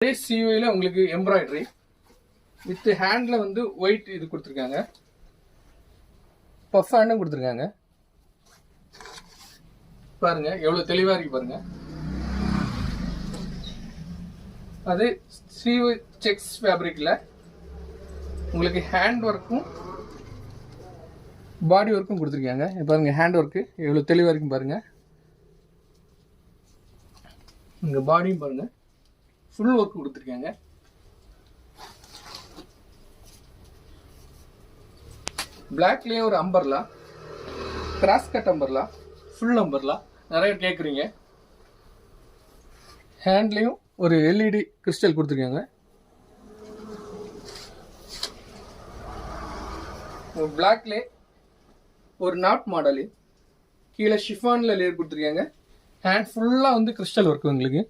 அதே சிஓயில் உங்களுக்கு எம்ப்ராய்டரி வித் ஹேண்டில் வந்து ஒயிட் இது கொடுத்துருக்காங்க. பஃப் ஹேண்டும் கொடுத்துருக்காங்க. பாருங்க எவ்வளோ தெளிவாக இருக்கு பாருங்க. அது சிஓ செக்ஸ் ஃபேப்ரிக்கில் உங்களுக்கு ஹேண்ட் ஒர்க்கும் பாடி ஒர்க்கும் கொடுத்துருக்காங்க. பாருங்கள் ஹேண்ட் ஒர்க்கு எவ்வளோ தெளிவாக இருக்கும் பாருங்கள் இங்கே பாடியும் பாருங்கள் ஃபுல் ஒர்க் கொடுத்துருக்காங்க. பிளாக்லேயே ஒரு umbrella cross cut umbrella full umbrella நிறைய கேட்குறீங்க ஹேண்ட்லேயும் ஒரு எல்இடி கிறிஸ்டல் கொடுத்துருக்காங்க. பிளாக்லே ஒரு நாட் மாடலு கீழே ஷிஃபானில் லேயர் கொடுத்துருக்காங்க. ஹேண்ட் ஃபுல்லாக வந்து கிறிஸ்டல் ஒர்க் உங்களுக்கு